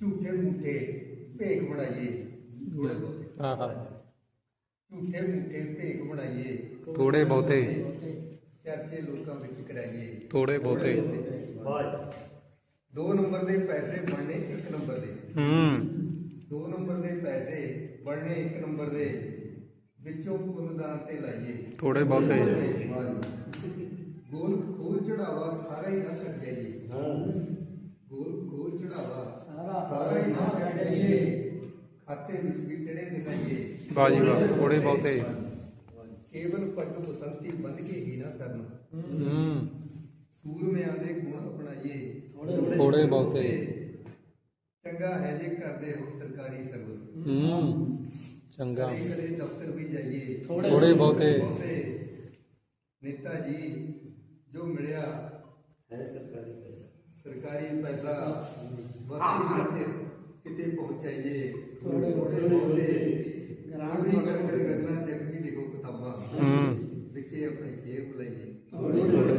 ਝੂਠੇ ਮੂਠੇ ਭੇਖ ਬਣਾਈਏ। ਥੋੜੇ ਬਹੁਤੇ। ਹਾਂ ਹਾਂ। ਝੂਠੇ ਮੂਠੇ ਭੇਖ ਬਣਾਈਏ। ਥੋੜੇ ਬਹੁਤੇ। ਚਰਚੇ ਲੋਕਾਂ ਵਿੱਚ ਕਰਾਈਏ। ਥੋੜੇ ਬਹੁਤੇ। ਦੋ ਨੰਬਰ ਦੇ ਪੈਸੇ ਬਣਨੇ ਇੱਕ ਨੰਬਰ ਦੇ। ਹੂੰ। ਦੋ ਨੰਬਰ ਦੇ ਪੈਸੇ ਬਣਨੇ ਇੱਕ ਨੰਬਰ ਦੇ। ਵਿੱਚੋਂ ਪੁੰਨਦਾਨ ਤੇ ਲਾਈਏ। ਥੋੜੇ ਬਹੁਤੇ। ਗੋਲ ਖੋਲ ਚੜਾਵਾ ਸਾਰਾ ਹੀ ਨਾ ਛੱਡ ਜਾਈਏ ਗੋਲ ਖੋਲ ਚੜਾਵਾ ਹੀ ਜਾਈਏ ਖਾਤੇ ਵਿੱਚ ਵੀ ਚੜੇ ਦਿਖਾਈਏ ਬਾਜੀ ਵਾਹ ਥੋੜੇ ਬਹੁਤੇ। ਕੇਵਲ ਪੱਗ ਬਸੰਤੀ ਬੰਦ ਕੇ ਹੀ ਨਾ ਸਰਨ। ਹੂੰ। ਸੂਰਮਿਆਂ ਦੇ ਗੁਣ ਅਪਣਾਈਏ। ਥੋੜੇ ਬਹੁਤੇ। ਚੰਗਾ ਹੈ ਜੇ ਕਰਦੇ ਹੋ ਸਰਕਾਰੀ ਸਰਵਿਸ। ਹੂੰ। ਚੰਗਾ। ਕਦੇ ਦਫ਼ਤਰ ਵੀ ਜਾਈਏ। ਥੋੜੇ ਬਹੁਤੇ। ਨੇਤਾ ਜੀ ਜੋ ਮਿਲਿਆ। ਸਰਕਾਰੀ ਪੈਸਾ। ਬਸਤੀ ਵਿੱਚ ਕਿਤੇ ਪਹੁੰਚਾਈਏ ਥੋੜੇ ਬਹੁਤੇ ਗ੍ਰਾਂਟ ਕਰ ਗਜ਼ਲਾਂ ਜਗ ਕੀ ਲਿਖੋ ਕਿਤਾਬਾਂ। ਹੂੰ। ਵਿੱਚੇ ਆਪਣੇ ਸ਼ੇਰ ਬੁਲਾਈਏ। ਥੋੜੇ